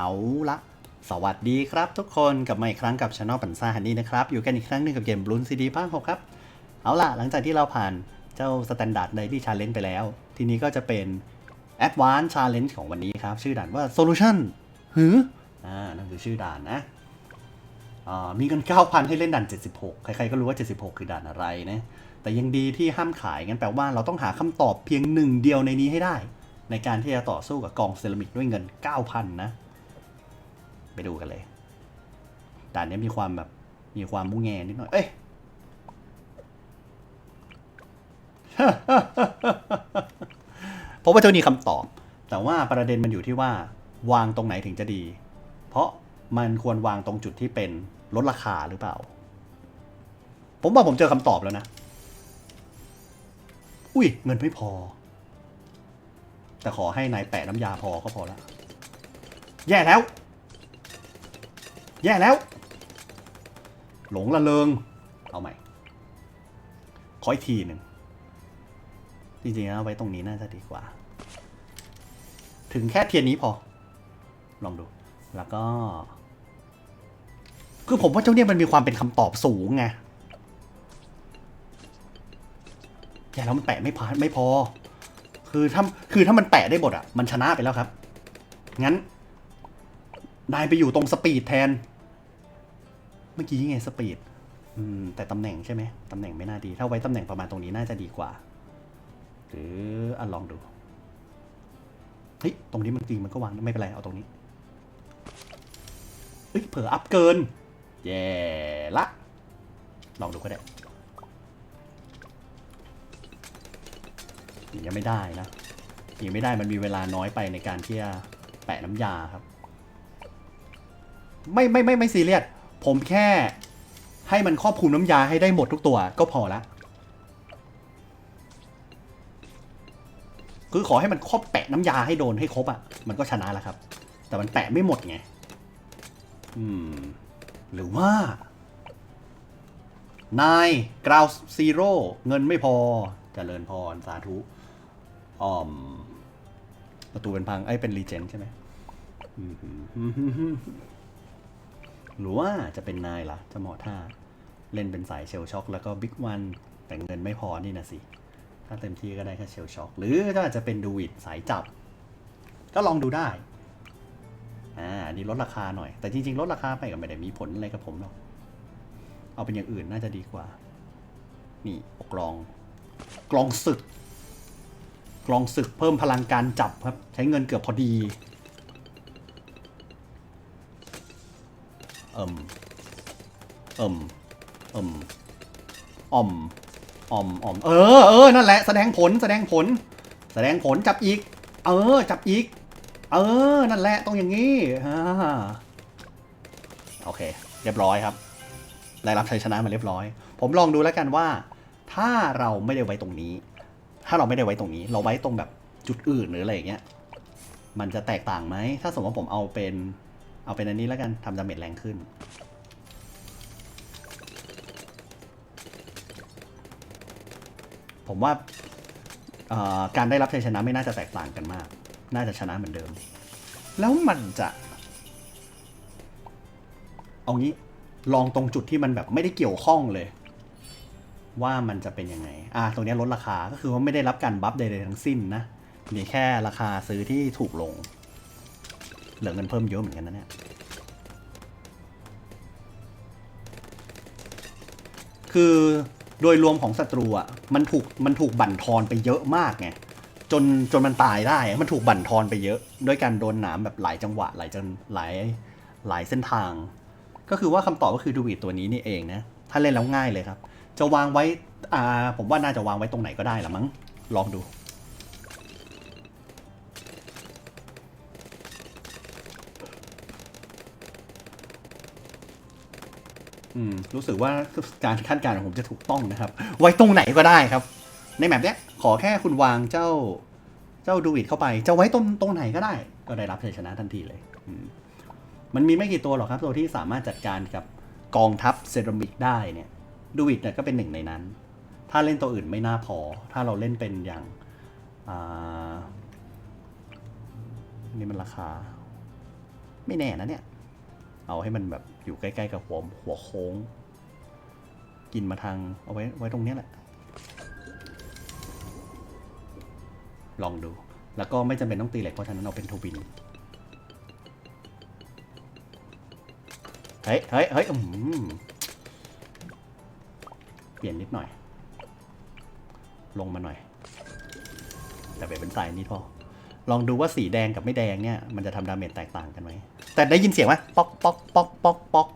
เอาละสวัสดีครับทุกคนกลับมาอีกครั้งกับช anel ปันซ่าฮันนี่นะครับ อยู่กันอีกครั้งหนึ่งกับเกมบลูนซีดีภาคหกครับ เอาล่ะ หลังจากที่เราผ่านเจ้าสแตนดาร์ดไดที่ชาเลนจ์ไปแล้ว ทีนี้ก็จะเป็น Advanced Challenge ของวันนี้ครับ ชื่อด่านว่า Solution หืออ่านั่นคือชื่อด่านนะอ่ามีเงิน9,000 ให้เล่นด่าน 76 ใครๆก็รู้ว่า 76 คือด่านอะไรนะแต่ยังดีที่ห้ามขายงั้นแปลว่าเราต้องหาคำตอบเพียงหนึ่งเดียวในนี้ให้ได้ ในการที่จะต่อสู้กับกองเซรามิกด้วยเงิน 9,000 นะ ดูกันเลยด่านนี้มีความแบบมีความมุ้งแงนิดหน่อย เอ้ยเพราะว่าเจ้านี่คำตอบ แต่ว่าประเด็นมันอยู่ที่ว่า วางตรงไหนถึงจะดี เพราะมันควรวางตรงจุดที่เป็นลดราคาหรือเปล่า ผมว่าผมเจอคำตอบแล้วนะ อุ้ยเงินไม่พอ แต่ขอให้นายแปะน้ำยาพอก็พอแล้ว แย่แล้ว แย่แล้ว หลงละเริงเอาใหม่ขออีกทีหนึ่งจริงๆแล้วไว้ตรงนี้น่าจะดีกว่า ถึงแค่เทียนนี้พอ ลองดู แล้วก็ คือผมว่าเจ้าเนี่ยมันมีความเป็นคำตอบสูงไงแต่แล้วมันแปะไม่พอไม่พอ คือถ้าคือถ้ามันแปะได้หมดอะ มันชนะไปแล้วครับ งั้น นายไปอยู่ตรงสปีดแทน เมื่อกี้ไงสปีดแต่ตำแหน่งใช่ไหมตำแหน่งไม่น่าดี ถ้าไว้ตำแหน่งประมาณตรงนี้น่าจะดีกว่า หรืออะลองดู เฮ้ย ตรงนี้มันจริงมันก็วางไม่เป็นไร เอาตรงนี้ เฮ้ย เผลออัพเกิน แย่ละ ลองดูก็ได้ ยังไม่ได้นะ ยังไม่ได้มันมีเวลาน้อยไปในการที่จะแปะน้ำยาครับ ไม่ไม่ไม่ไม่ซีเรียสผมแค่ให้มันครอบคลุมน้ำยาให้ได้หมดทุกตัวก็พอละคือขอให้มันครอบแปะน้ำยาให้โดนให้ครบอะ่ะ มันก็ชนะแล้วครับ แต่มันแปะไม่หมดไง อืม หรือว่านายกราวซีโร่เงินไม่พอจเจริญพร สาธุอ่อม ประตูเป็นพัง ไอ้เป็นรีเจนใช่ไหมอืม หรือว่าจะเป็นนายล่ะจะเหมอท่า เล่นเป็นสายเชลช็อคแล้วก็บิ๊กวันแต่เงินไม่พอนี่นะสิ ถ้าเต็มที่ก็ได้แค่เชลช็อคหรือก็อาจจะเป็นดูวิดสายจับ ก็ลองดูได้ อ่าอันนี้ลดราคาหน่อย แต่จริงๆ ลดราคาไปก็ไม่ได้มีผลอะไรกับผมหรอก เอาเป็นอย่างอื่นน่าจะดีกว่า นี่กลอง กลองศึก กลองศึกเพิ่มพลังการจับครับ ใช้เงินเกือบพอดี อ่มเอิ่มเอิ่มอ่อมอ่อมอ่อมเออเออนั่นแหละแสดงผลแสดงผล แสดงผลจับอีก เออ จับอีก เออ นั่นแหละต้องอย่างนี้อ่าโอเค เรียบร้อยครับได้รับชัยชนะมาเรียบร้อย ผมลองดูแล้วกันว่า ถ้าเราไม่ได้ไว้ตรงนี้ ถ้าเราไม่ได้ไว้ตรงนี้ เราไว้ตรงแบบจุดอื่นหรืออะไรอย่างเงี้ยมันจะแตกต่างไหมถ้าสมมติว่าผมเอาเป็น เอาเป็นอันนี้แล้วกันทำดาเมจแรงขึ้น ผมว่าการได้รับชัยชนะไม่น่าจะแตกต่างกันมาก น่าจะชนะเหมือนเดิม แล้วมันจะ เอางี้ลองตรงจุดที่มันแบบไม่ได้เกี่ยวข้องเลย ว่ามันจะเป็นยังไง อ่าตรงนี้ลดราคาก็คือว่าไม่ได้รับการบัฟใดๆทั้งสิ้นนะมีแค่ราคาซื้อที่ถูกลง เหลือเงินเพิ่มเยอะเหมือนกันนะเนี่ยคือโดยรวมของศัตรูอะมันถูกมันถูกบั่นทอนไปเยอะมากไงจนจนมันตายได้มันถูกบั่นทอนไปเยอะ ด้วยการโดนหนามแบบหลายจังหวะหลายจังหลายหลายเส้นทาง ก็คือว่าคำตอบก็คือดูวิดตัวนี้นี่เองนะถ้าเล่นแล้วง่ายเลยครับ จะวางไว้อ่าผมว่าน่าจะวางไว้ตรงไหนก็ได้ละมั้งลองดู อืมรู้สึกว่าการคาดการณ์ของผมจะถูกต้องนะครับ ไว้ตรงไหนก็ได้ครับ ในแมปเนี้ยขอแค่คุณวางเจ้าเจ้าดูวิดเข้าไป จะไว้ตรงตรงไหนก็ได้ ก็ได้รับชัยชนะทันทีเลยมันมีไม่กี่ตัวหรอกครับ ตัวที่สามารถจัดการกับกองทัพเซรามิกได้เนี่ยดูวิดเนี่ยก็เป็นหนึ่งในนั้น ถ้าเล่นตัวอื่นไม่น่าพอ ถ้าเราเล่นเป็นอย่างานี่มันราคา ไม่แน่นะเนี่ย เอาให้มันแบบอยู่ใกล้ๆกับหัวหัวโค้ง กินมาทางเอาไว้ไว้ตรงเนี้ยแหละ ลองดู แล้วก็ไม่จำเป็นต้องตีเหล็กเพราะฉะนั้นเอาเป็นทูบิน เฮ้ยเฮ้ยเฮ้ยอืมเปลี่ยนนิดหน่อย ลงมาหน่อย แต่เป็นสายนิดพอ ลองดูว่าสีแดงกับไม่แดงเนี่ย มันจะทำดาเมจแตกต่างกันไหม แต่ได้ยินเสียงไหมป๊อกป๊อกป๊อกป๊อกป๊อก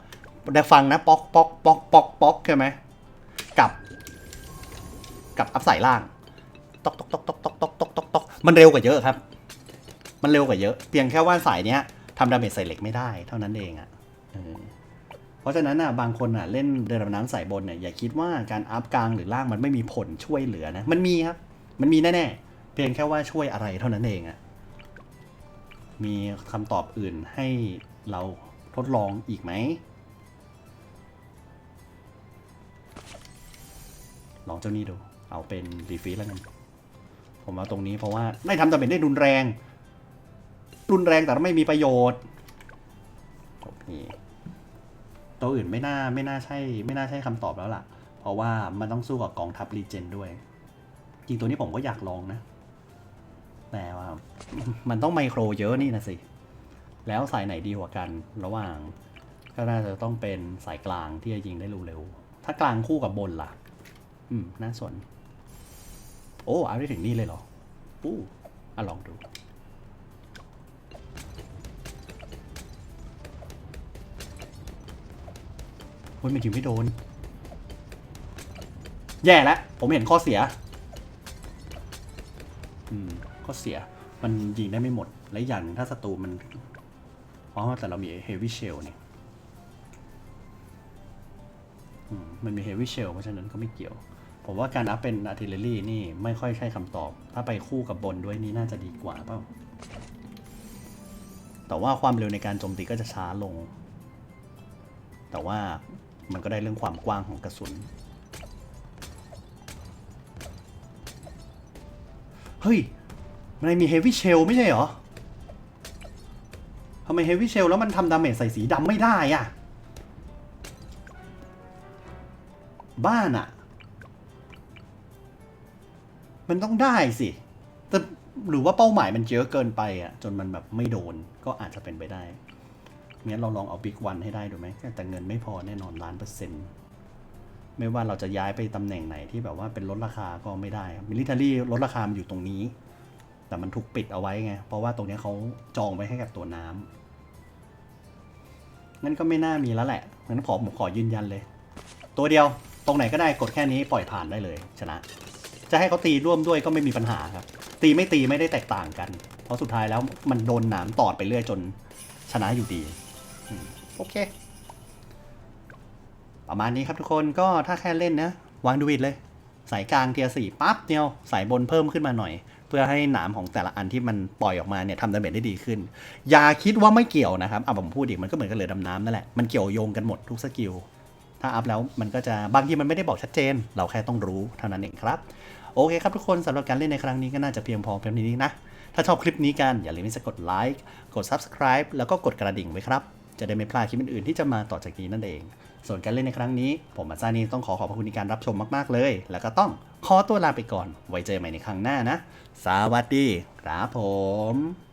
ได้ฟังนะป๊อกป๊อกป๊อกป๊อกป๊อกใช่ไหมกับ กับอัพสายล่างตอกตอกตอกตอกตอกตอกตอกตอกตอกมันเร็วกว่าเยอะครับ มันเร็วกว่าเยอะ เพียงแค่ว่าสายเนี้ยทำดาเมจใส่เหล็กไม่ได้เท่านั้นเองอะเพราะฉะนั้นอะบางคนอะเล่นเรือดำน้ำสายบนเนี่ยอย่าคิดว่าการอัพกลางหรือล่างมันไม่มีผลช่วยเหลือนะ มันมีครับ มันมีแน่ๆเพียงแค่ว่าช่วยอะไรเท่านั้นเองอะ มีคำตอบอื่นให้เราทดลองอีกไหม ลองเจ้านี้ดู เอาเป็นรีฟีแล้วกัน ผมเอาตรงนี้เพราะว่าได้ทำดาเมจได้รุนแรง รุนแรงแต่ไม่มีประโยชน์นี่ตัวอื่นไม่น่าไม่น่าใช่ไม่น่าใช่คำตอบแล้วล่ะ เพราะว่ามันต้องสู้กับกองทัพรีเจนด้วย จริงตัวนี้ผมก็อยากลองนะ แต่ว่ามันต้องไมโครเยอะนี่นะสิ แล้วสายไหนดีกว่ากันระหว่างก็น่าจะต้องเป็นสายกลางที่จะยิงได้เร็วๆถ้ากลางคู่กับบนล่ะ อืม น่าสน โอ้เอาได้ถึงนี่เลยเหรออู้อะลองดูโอ้ยมันยิงไม่โดน แย่แล้วผมเห็นข้อเสีย เสีย มันยิงได้ไม่หมด และอย่างนึงถ้าศัตรูมันเพราะว่าแต่เรามี heavy shell เนี่ยมันมี heavy shell เพราะฉะนั้นก็ไม่เกี่ยว ผมว่าการอัพเป็น artillery นี่ไม่ค่อยใช่คำตอบ ถ้าไปคู่กับบนด้วยนี่น่าจะดีกว่าเปล่า แต่ว่าความเร็วในการโจมตีก็จะช้าลง แต่ว่ามันก็ได้เรื่องความกว้างของกระสุน เฮ้ย มันมีเฮฟวี่เชลไม่ใช่เหรอทำไมเฮฟวี่เชลแล้วมันทำดาเมจใส่สีดำไม่ได้อะบ้านอะมันต้องได้สิ แต่หรือว่าเป้าหมายมันเยอะเกินไปอะจนมันแบบไม่โดนก็อาจจะเป็นไปได้งั้นเราลองเอาบิ๊กวันให้ได้ดูไหมแต่เงินไม่พอแน่นอนล้านเปอร์เซ็นต์ไม่ว่าเราจะย้ายไปตำแหน่งไหนที่แบบว่าเป็นลดราคาก็ไม่ได้มิลิเทอรี่ลดราคามันอยู่ตรงนี้ แต่มันถูกปิดเอาไว้ไง เพราะว่าตรงนี้เขาจองไว้ให้กับตัวน้ำงั้นก็ไม่น่ามีแล้วแหละงั้นขอผมขอยืนยันเลย ตัวเดียวตรงไหนก็ได้กดแค่นี้ปล่อยผ่านได้เลยชนะ จะให้เขาตีร่วมด้วยก็ไม่มีปัญหาครับ ตีไม่ตีไม่ได้แตกต่างกัน เพราะสุดท้ายแล้วมันโดนหนามตอดไปเรื่อยจนชนะอยู่ดีโอเค ประมาณนี้ครับทุกคนก็ถ้าแค่เล่นนะ วางดูวิดเลย สายกลางเทียสี่ปั๊บเดียวสายบนเพิ่มขึ้นมาหน่อย เพื่อให้หนามของแต่ละอันที่มันปล่อยออกมาเนี่ยทำดาเมจได้ดีขึ้น อย่าคิดว่าไม่เกี่ยวนะครับอะผมพูดอีกมันก็เหมือนกับเรือดำน้ำนั่นแหละมันเกี่ยวโยงกันหมดทุกสกิลถ้าอัพแล้วมันก็จะบางทีมันไม่ได้บอกชัดเจน เราแค่ต้องรู้เท่านั้นเองครับโอเคครับทุกคนสำหรับการเล่นในครั้งนี้ก็น่าจะเพียงพอเพียงนี้นะ ถ้าชอบคลิปนี้กันอย่าลืมที่จะกดไลค์กด Subscribe แล้วก็กดกระดิ่งไว้ครับ จะได้ไม่พลาดคลิปอื่นๆที่จะมาต่อจากนี้นั่นเอง ส่วนการเล่นในครั้งนี้ ผมอาจารย์นีต้องขอขอบพระคุณในการรับชมมาก ๆ เลย แล้วก็ต้องขอตัวลาไปก่อน ไว้เจอใหม่ในครั้งหน้านะ สวัสดีครับผม